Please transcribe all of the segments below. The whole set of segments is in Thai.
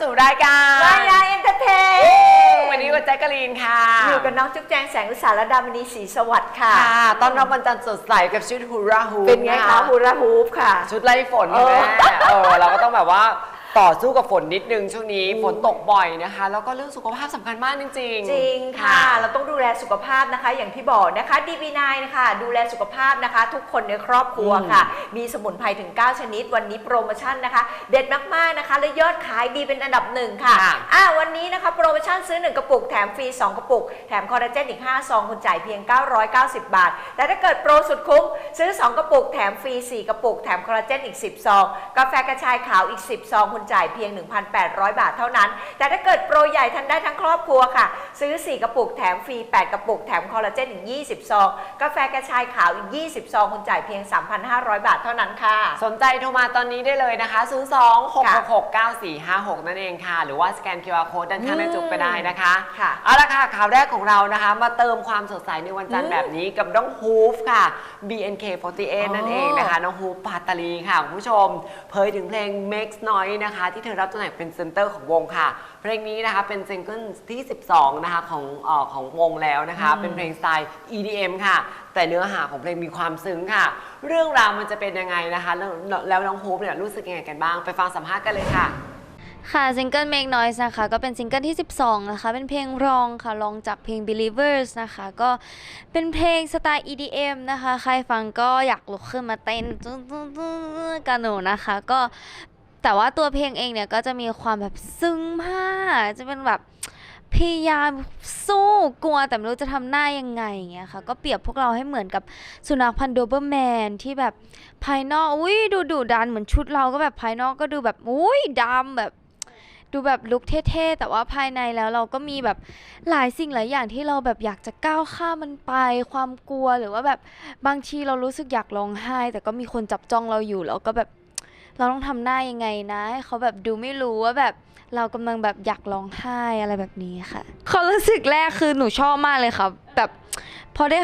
สู่รายการมายาเอนเตอร์เทนวันนี้กับแจ๊กกะลีนค่ะ อยู่กับน้องจุ๊บแจงแสงอุตสาหดามณีศรีสวัสดิ์ค่ะค่ะตอนรับวันจันทร์สดใสกับชุดฮูราฮูเป็นไงคะฮูราฮูปค่ะ ชุดไล่ฝนเอค่ะอแม่เออเราก็ต้องแบบว่า ต่อสู้กับฝนนิดนึงช่วงนี้ฝนตกบ่อยนะคะ แล้วก็เรื่องสุขภาพสำคัญมากจริง ๆ จริงค่ะ เราต้องดูแลสุขภาพนะคะ อย่างที่บอกนะคะ DB9 นะคะดูแลสุขภาพนะคะ ทุกคนในครอบครัวค่ะ มีสมุนไพรถึง 9 ชนิด วันนี้โปรโมชั่นนะคะ เด็ดมาก ๆ นะคะ และยอดขายดีเป็นอันดับหนึ่งค่ะค่ะอะวันนี้นะคะโปรโมชั่นซื้อ 1 กระปุก แถมฟรี 2 กระปุก แถมคอลลาเจนอีก 5 ซองคุณจ่ายเพียง 990 บาท แต่ถ้าเกิดโปรสุดคุ้มซื้อ 2 กระปุก แถมฟรี 4 กระปุก แถมคอลลาเจนอีก 10 ซอง กาแฟกระชายขาวอีก 10 ซองคุณจ่ายเพียง 1,800 บาทเท่านั้น แต่ถ้าเกิดโปรใหญ่ทันได้ทั้งครอบครัวค่ะ ซื้อ 4 กระปุกแถมฟรี 8 กระปุกแถมคอลลาเจนอีก20 ซอง กาแฟกระชายขาวอีก 20 ซอง คุณจ่ายเพียง 3,500 บาทเท่านั้นค่ะ สนใจโทรมาตอนนี้ได้เลยนะคะ 0 2 6 6 6 9 4 5 6 นั่นเองค่ะ หรือว่าสแกน QR Code ด้านข้างหน้าจุกก็ได้นะคะค่ะเอาละค่ะข่าวแรกของเรานะคะ มาเติมความสดใสในวันจันทอืร์มแบบนี้กับน้องฮูฟค่ะ BNK48 นั่นเองนะคะน้องฮูฟปาตาลีค่ะคุณผู้ชม เผยถึงเพลง Makes Noise นะคะที่เธอรับตำแหน่งเป็นเซนเตอร์ของวงค่ะ เพลงนี้นะคะเป็นซิงเกิลที่ 12 นะคะของเออของวงแล้วนะคะ เป็นเพลงสไตล์ EDM ค่ะ แต่เนื้อหาของเพลงมีความซึ้งค่ะ เรื่องราวมันจะเป็นยังไงนะคะแล้วแล้วน้องฮูฟเนี่ยรู้สึกยังไงกันบ้าง ไปฟังสัมภาษณ์กันเลยค่ะ ค่ะซิงเกิล Make Noise นะคะก็เป็นซิงเกิลที่ 12 นะคะ เป็นเพลงรองค่ะรองจากเพลง Believers นะคะ ก็เป็นเพลงสไตล์ EDM นะคะ ใครฟังก็อยากลุกขึ้นมาเต้นตึ้งตึ้งตึ้งกันหนูนะคะ ก็ แต่ว่าตัวเพลงเองเนี่ยก็จะมีความแบบซึ้งมากจะเป็นแบบพยายามสู้กลัวแต่ไม่รู้จะทำหน้ายังไงอย่างเงี้ยค่ะ ก็เปรียบพวกเราให้เหมือนกับสุนัขพันธุ์โดเบอร์แมนที่แบบภายนอกอุ้ยดูดุดันเหมือนชุดเราก็แบบภายนอกก็ดูแบบอุ้ยดำแบบ ดูแบบลุคเท่ๆแต่ว่าภายในแล้วเราก็มีแบบหลายสิ่งหลายอย่างที่เราแบบอยากจะก้าวข้ามมันไป ความกลัวหรือว่าแบบบางทีเรารู้สึกอยากร้องไห้ แต่ก็มีคนจับจ้องเราอยู่แล้วก็แบบ เราต้องทำหน้ายังไงนะให้เขาแบบดูไม่รู้ว่าแบบเรากำลังแบบอยากร้องไห้อะไรแบบนี้ค่ะความรู้สึกแรกคือหนูชอบมากเลยค่ะแบบพอได้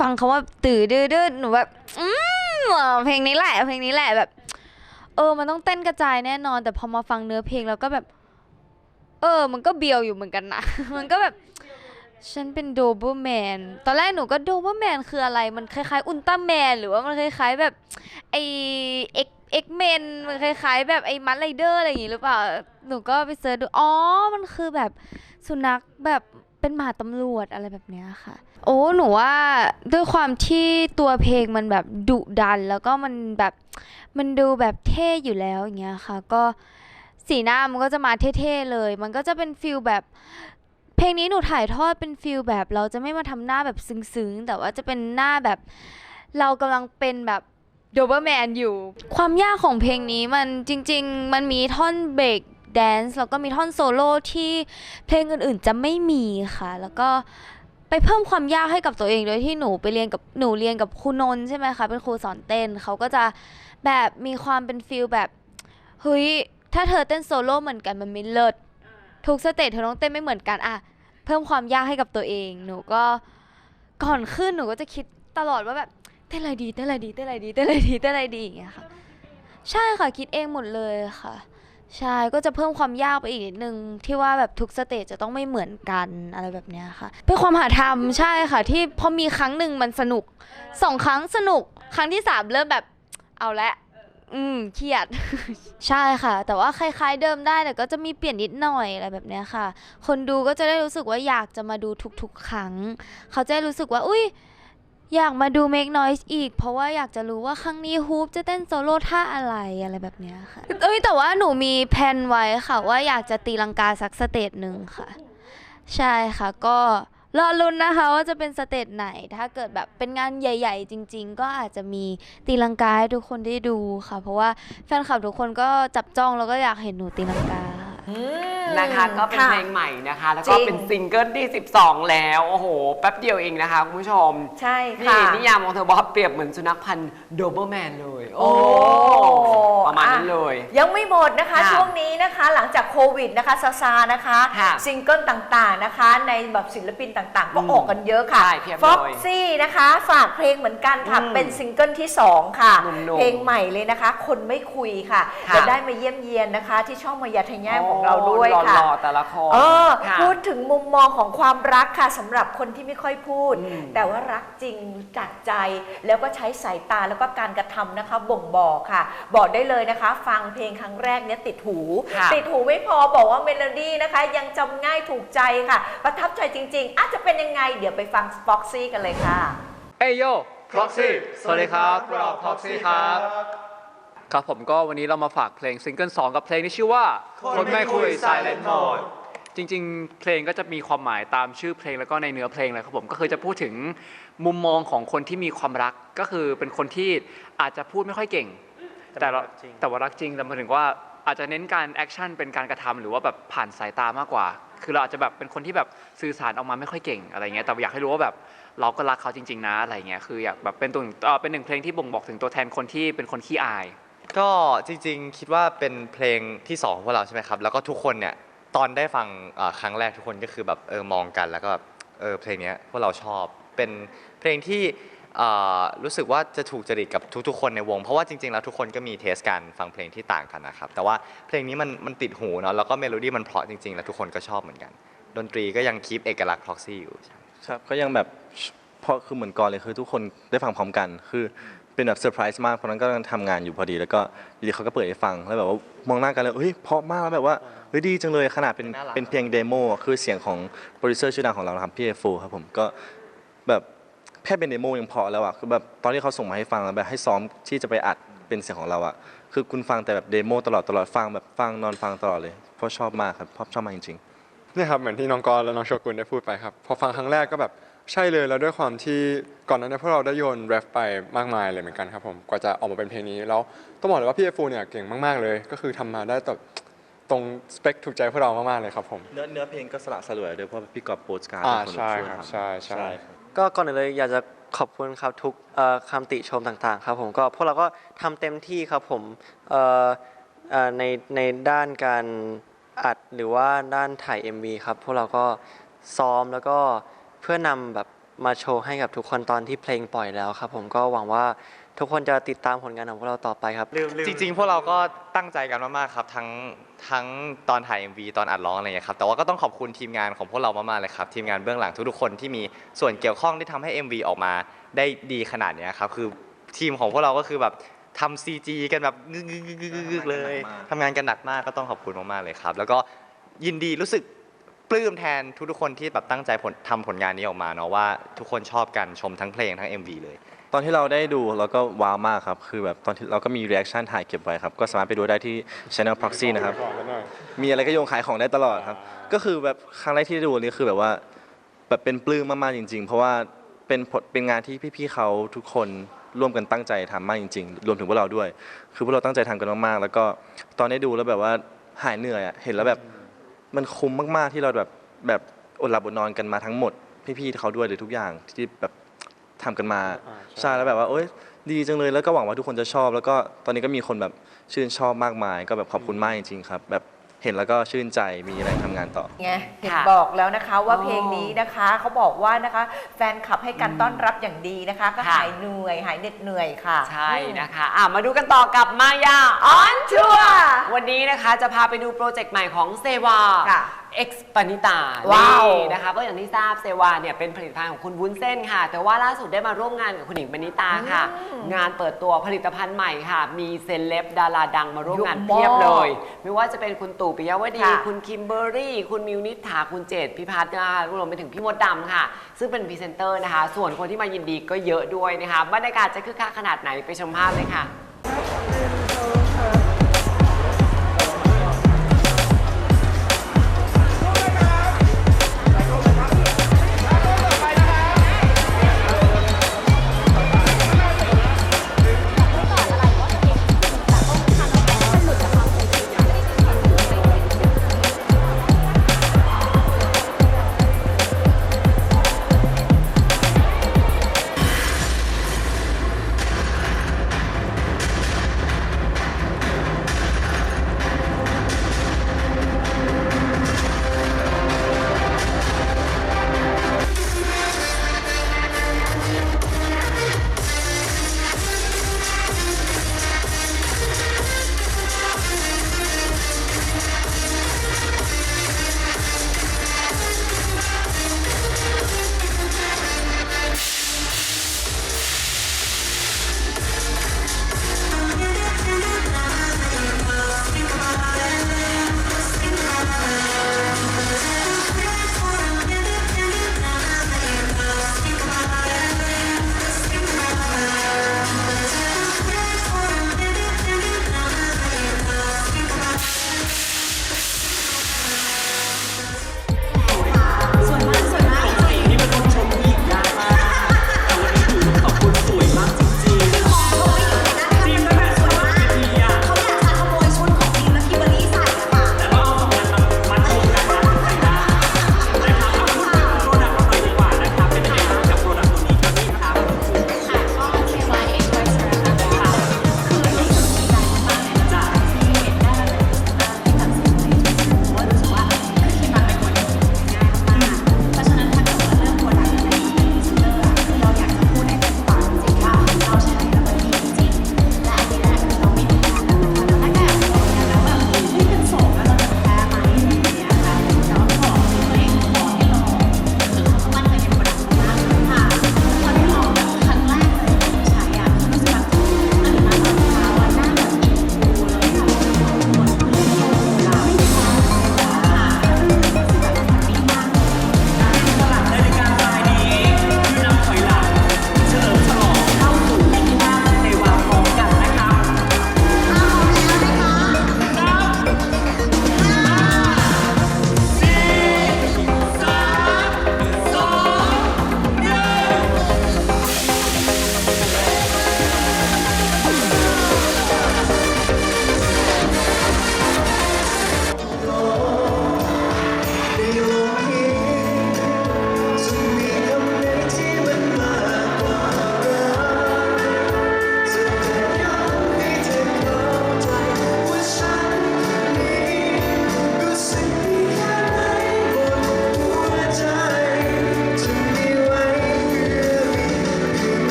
ฟังคาว่าตื่นดื้อๆหนูแบบอืมเพลงนี้แหละเพลงนี้แหละแบบ เออ มันต้องเต้นกระจายแน่นอน แต่พอมาฟังเนื้อเพลงแล้วก็แบบ เออ มันก็เบียวอยู่เหมือนกันนะ มันก็แบบฉันเป็นโดเบอร์แมน ตอนแรกหนูก็โดเบอร์แมนคืออะไร มันคล้ายๆ อุลตร้าแมน หรือว่ามันคล้ายๆแบบไอเอ็ก อ็กเมนมันคล้ายๆ แบบไอ้มัดไรเดอร์อะไรอย่างงี้หรือเปล่า หนูก็ไปเสิร์ชดู อ๋อ มันคือแบบสุนัขแบบเป็นหมาตำรวจอะไรแบบเนี้ยค่ะ โอ้ หนูว่าด้วยความที่ตัวเพลงมันแบบดุดัน แล้วก็มันแบบมันดูแบบเท่อยู่แล้วอย่างเงี้ยค่ะ ก็สีหน้ามันก็จะมาเท่ๆเลย มันก็จะเป็นฟิลแบบเพลงนี้หนูถ่ายทอดเป็นฟิลแบบ เราจะไม่มาทำหน้าแบบซึ้งๆ แต่ว่าจะเป็นหน้าแบบเรากำลังเป็นแบบ โดเบอร์แมนอยู่ ความยากของเพลงนี้มันจริง ๆ มันมีท่อนเบรกแดนซ์แล้วก็มีท่อนโซโล่ที่เพลงอื่นๆจะไม่มีค่ะ แล้วก็ไปเพิ่มความยากให้กับตัวเองโดยที่หนูไปเรียนกับหนูเรียนกับครูนนท์ใช่ไหมคะเป็นครูสอนเต้นเขาก็จะแบบมีความเป็นฟิลแบบเฮ้ยถ้าเธอเต้นโซโล่เหมือนกันมันไม่เลิศทุกสเตจเธอต้องเต้นไม่เหมือนกันอะเพิ่มความยากให้กับตัวเอง หนูก็ก่อนขึ้นหนูก็จะคิดตลอดว่าแบบ เต้นอะไรดีเต้นอะไรดีเต้นอะไรดีเต้นอะไรดีเต้นอะไรดีอย่างเงี้ยค่ะ ใช่ค่ะคิดเองหมดเลยค่ะ ใช่ก็จะเพิ่มความยากไปอีกนิดนึงที่ว่าแบบทุกสเตจจะต้องไม่เหมือนกันอะไรแบบเนี้ยค่ะ เป็นความหาทำใช่ค่ะ ที่พอมีครั้งหนึ่งมันสนุกสองครั้งสนุก ครั้งที่สามเริ่มแบบเอาละอืมเครียด ใช่ค่ะ แต่ว่าคล้ายๆเดิมได้แต่ก็จะมีเปลี่ยนนิดหน่อยอะไรแบบเนี้ยค่ะ คนดูก็จะได้รู้สึกว่าอยากจะมาดูทุกๆ ครั้ง เขาจะได้รู้สึกว่า อุ้ย อยากมาดู Make Noise อีก เพราะว่าอยากจะรู้ว่าครั้งนี้ฮูปจะเต้นโซโล่ท่าอะไรอะไรแบบเนี้ยค่ะ เอ้ยแต่ว่าหนูมีแพนไว้ค่ะว่าอยากจะตีลังกาสักสเตจหนึ่งค่ะ ใช่ค่ะก็รอลุ้นนะคะว่าจะเป็นสเตจไหน ถ้าเกิดแบบเป็นงานใหญ่ ๆ จริง ๆ ก็อาจจะมีตีลังกาให้ทุกคนได้ดูค่ะ เพราะว่าแฟนคลับทุกคนก็จับจ้องแล้วก็อยากเห็นหนูตีลังกา นะคะ ก็เป็นค่ะเพลงใหม่นะคะ แล้วก็จริง เป็นซิงเกิลที่ 12 แล้ว โอ้โห แป๊บเดียวเองนะคะ คุณผู้ชมใช่นี่ค่ะ นิยามของเธอบอกว่าเปรียบเหมือนสุนัขพันธุ์โดเบอร์แมนเลย โอ้ โอ้ ประมาณนั้นเลย ยังไม่หมดนะคะค่ะช่วงนี้นะคะหลังจากโควิดนะคะซาซานะคะค่ะซิงเกิลต่างๆนะคะในแบบศิลปินต่างๆ ก็อืมออกกันเยอะค่ะใช่เพียบเลยฟ็อกซี่นะคะฝากเพลงเหมือนกันค่ะอืมเป็นซิงเกิลที่ 2 ค่ะหนุ่มๆเพลงใหม่เลยนะคะ คนไม่คุยค่ะค่ะจะได้มาเยี่ยมเยียนนะคะ ที่ช่องมายาทะแย่โอ้ของของเราด้วยค่ะหล่อๆแต่ละคนเออค่ะพูดถึงมุมมองของความรักค่ะสำหรับคนที่ไม่ค่อยพูดอืมแต่ว่ารักจริงจากใจแล้วก็ใช้สายตาแล้วก็การกระทำนะคะบ่งบอกค่ะ บอกได้เลยนะคะ ฟังเพลงครั้งแรกเนี้ยติดหู ค่ะติดหูไม่พอบอกว่าเมโลดี้นะคะ ยังจำง่ายถูกใจค่ะ ประทับใจจริง ๆ อาจจะเป็นยังไง เดี๋ยวไปฟังสป็อกซี่กันเลยค่ะ เอ้ยโย Proxy สวัสดีครับพวกเรา Proxy ครับ ครับผมก็วันนี้เรามาฝากเพลงซิงเกิล2กับเพลงที่ชื่อว่าคนไม่คุย Silent Mode จริงๆ เพลงก็จะมีความหมายตามชื่อเพลงแล้วก็ในเนื้อเพลงเลยครับผมก็คือจะพูดถึงมุมมองของคนที่มีความรักก็คือเป็นคนที่อาจจะพูดไม่ค่อยเก่ง แต่เราแต่ว่ารักจริงแต่หมายถึงว่าอาจจะเน้นการแอคชั่นเป็นการกระทำหรือว่าแบบผ่านสายตามากกว่า คือเราอาจจะแบบเป็นคนที่แบบสื่อสารออกมาไม่ค่อยเก่งอะไรเงี้ยแต่อยากให้รู้ว่าแบบเราก็รักเขาจริง ๆ นะอะไรเงี้ยคืออยากแบบเป็นตัวเอ่อเป็นหนึ่งเพลงที่บ่งบอกถึงตัวแทนคนที่เป็นคนขี้อาย ก็จริง ๆ คิดว่าเป็นเพลงที่สองของพวกเราใช่ไหมครับแล้วก็ทุกคนเนี่ยตอนได้ฟังเอ่อครั้งแรกทุกคนก็คือแบบเออมองกันแล้วก็แบบเออเพลงเนี้ยพวกเราชอบเป็นเพลงที่เอ่อ รู้สึกว่าจะถูกจริตกับทุกๆ คนในวง เพราะว่าจริงๆ แล้วทุกคนก็มีเทสการฟังเพลงที่ต่างกันนะครับ แต่ว่าเพลงนี้มันมันติดหูเนาะแล้วก็เมโลดี้มันเพราะจริงๆ แล้วทุกคนก็ชอบเหมือนกัน ดนตรีก็ยังคีปเอกลักษณ์ proxy อยู่ครับก็ยังแบบเพราะคือเหมือนก่อนเลยคือทุกคนได้ฟังพร้อมกันคือเป็นแบบเซอร์ไพรส์มากเพราะนั้นก็กำลังทำงานอยู่พอดี แล้วก็อยู่ดีเขาก็เปิดให้ฟังแล้วแบบว่ามองหน้ากันเลยเฮ้ยเพราะมากแล้วแบบว่าเฮ้ยดีจังเลยขนาดเป็นน่ารักเป็นเพียงเดโมคือเสียงของโปรดิวเซอร์ชื่อดังของเรานะครับพี่เอฟูครับผมก็แบบ แค่เป็นเดโมยังเพอแล้วอะคือแบบตอนที่เขาส่งมาให้ฟังแล้วแบบให้ซ้อมที่จะไปอัดเป็นเสียงของเราอะคือคุณฟังแต่แบบเดโมตลอดตลอดฟังแบบฟังนอนฟังตลอดเลยเพราะชอบมากครับเพราะชอบมากจริงๆเนี่ยครับเหมือนที่น้องกรณ์และน้องโชกุนได้พูดไปครับพอฟังครั้งแรกก็แบบใช่เลยแล้วด้วยความที่ก่อนหนั้านเนยพวกเราได้โยนแรปไปมากมายเลยเหมือนกันครับผมกว่าจะออกมาเป็นเพลงนี้แล้วต้องบอกเลยว่าพี่เอฟูเนี่ยเก่งมากๆเลย ก็คือทำมาได้แบบตรงสเปคถูกใจพวกเรามากๆเลยครับผมเนื้อเนื้อเพลงก็สละสลวยด้วยเพราะพี่กอบโปสการ์ดอ่าเป็นนใช่วยครับทำใช่ใช่ครับ ก็ก่อนอื่นเลยอยากจะขอบคุณครับทุกเอ่อคำติชมต่างๆ ครับผมก็พวกเราก็ทำเต็มที่ครับผมในในด้านการอัดหรือว่าด้านถ่าย MV ครับพวกเราก็ซ้อมแล้วก็เพื่อนำแบบมาโชว์ให้กับทุกคนตอนที่เพลงปล่อยแล้วครับผมก็หวังว่า ทุกคนจะติดตามผลงานของพวกเราต่อไปครับ จริงๆ พวกเราก็ตั้งใจกันมากๆ ครับ ทั้งทั้งตอนถ่าย MV ตอนอัดร้องอะไรอย่างเงี้ยครับ แต่ว่าก็ต้องขอบคุณทีมงานของพวกเรามากๆ เลยครับ ทีมงานเบื้องหลังทุกๆ คนที่มีส่วนเกี่ยวข้องที่ทำให้ MV ออกมาได้ดีขนาดเนี้ยครับ คือทีมของพวกเราก็คือแบบทำ CG กันแบบงึกๆๆๆเลยทำงานกันหนักมากก็ต้องขอบคุณมากๆ เลยครับ แล้วก็ยินดีรู้สึกปลื้มแทนทุกๆ คนที่แบบตั้งใจผลทำผลงานนี้ออกมาเนาะว่าทุกคนชอบกันชมทั้งเพลงทั้ง MV เลยต อนที่เราได้ดูเราก็ว้าวมากครับ คือแบบตอนที่เราก็มี reaction ถ่ายเก็บไว้ครับ ก็สามารถไปดูได้ที่ channel proxy นะครับ มีอะไรก็โยงขายของได้ตลอดครับ ก็คือแบบครั้งแรกที่ได้ดูนี่คือแบบว่าแบบเป็นปลื้มมากๆจริง ๆ เพราะว่าเป็นผลเป็นงานที่พี่ๆเขาทุกคนร่วมกันตั้งใจทำมากจริง ๆ รวมถึงพวกเราด้วย คือพวกเราตั้งใจทำกันมากๆ แล้วก็ตอนได้ดูแล้วแบบว่าหายเหนื่อยอะเห็นแล้วแบบมันคุ้มมากๆที่เราแบบแบบอดหลับอดนอนกันมาทั้งหมด พี่ๆเขาด้วยเลยทุกอย่างที่แบบ ทำกันมาใช่แล้วแบบว่าโอ๊ยดีจังเลยแล้วก็หวังว่าทุกคนจะชอบ แล้วก็ตอนนี้ก็มีคนแบบชื่นชอบมากมาย ก็แบบขอบคุณมากจริงๆครับ แบบเห็นแล้วก็ชื่นใจมีแรงทำงานต่อ ไงเห็นค่ะบอกแล้วนะคะว่าอ๋อเพลงนี้นะคะเขาบอกว่านะคะ แฟนคลับให้การต้อนรับอย่างดีนะคะ ก็ค่ะ หายเหนื่อยหายเหน็ดเหนื่อยค่ะใช่นะคะอะมาดูกันต่อกับมายาออนทัวร์วันนี้นะคะจะพาไปดูโปรเจกต์ใหม่ของเซวา ค่ะ เอ็กซ์ปณิตาว้าว นี่นะคะก็อย่างที่ทราบเซวาเนี่ยเป็นผลิตภัณฑ์ของคุณวุ้นเส้นค่ะ แต่ว่าล่าสุดได้มาร่วมงานกับคุณหญิงปณิตาค่ะ งานเปิดตัวผลิตภัณฑ์ใหม่ค่ะ มีเซเลบดาราดังมาร่วมงานเยอะมากเพียบเลย ไม่ว่าจะเป็นคุณตู่ปิยวดี ค่ะคุณคิมเบอร์รี่ คุณมิวนิษฐาคุณเจตพิพัฒน์นะคะรวมไปถึงพี่มดดำค่ะ ซึ่งเป็นพรีเซนเตอร์นะคะ ส่วนคนที่มายินดีก็เยอะด้วยนะคะบรรยากาศจะคึกคักขนาดไหนไปชมภาพเลยค่ะ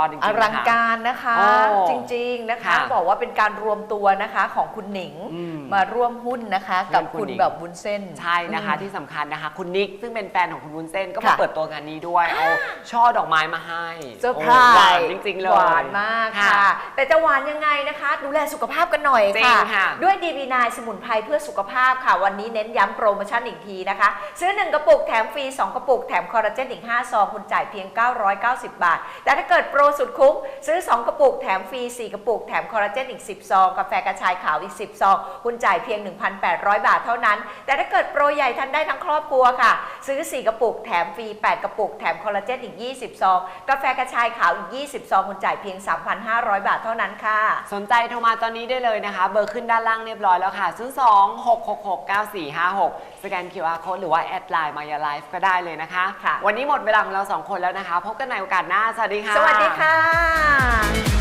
อดจริงๆอนะคะลังการนะคะโอ้จริงๆนะคะค่ะบอกว่าเป็นการรวมตัวนะคะของคุณหนิงอืมมาร่วมหุ้นนะคะเรื่องกับคุคุณณหนิงแบบวุ้นเส้นใช่นะคะอืมที่สำคัญนะคะ คุณนิกซึ่งเป็นแฟนของคุณวุ้นเส้นก็มาค่ะเปิดตัวงานนี้ด้วยเอาช่อดอกไม้มาให้เซอร์ไพรโหวานส์จริงๆเลยหวานมากค่ะ แต่จะหวานยังไงนะคะ ดูแลสุขภาพกันหน่อยจริค่ะงค่ะ ด้วยดีวีนสมุนไพรเพื่อสุขภาพค่ะ วันนี้เน้นย้ำโปรโมชั่นอีกทีนะคะ ซื้อ 1 กระปุกแถมฟรี 2 กระปุกแถมคอลลาเจนอีก5ซองคุณจ่ายเพียง 990 บาท แต่ถ้าเกิดโปรสุดคุ้ม ซื้อ 2 กระปุก แถมฟรี 4 กระปุก แถมคอลลาเจนอีก 10 ซอง กาแฟกระชายขาวอีก 10 ซอง คุณจ่ายเพียง 1,800 บาทเท่านั้น แต่ถ้าเกิดโปรใหญ่ทันได้ทั้งครอบครัวค่ะ ซื้อ 4 กระปุก แถมฟรี 8 กระปุก แถมคอลลาเจนอีก 20 ซอง กาแฟกระชายขาวอีก 20 ซอง คุณจ่ายเพียง 3,500 บาทเท่านั้นค่ะ สนใจโทรมาตอนนี้ได้เลยนะคะ เบอร์ขึ้นด้านล่างเรียบร้อยแล้วค่ะ0 2 6 6 6 9 4 5 6 สแกน QR Code หรือว่าแอดไลน์มายาไลฟ์ก็ได้เลยนะคะค่ะวันนี้หมดเวลาของเราสองคนแล้วนะคะ พบกันในโอกาสหน้า สวัสดีค่ะ สวัสดีค่ะ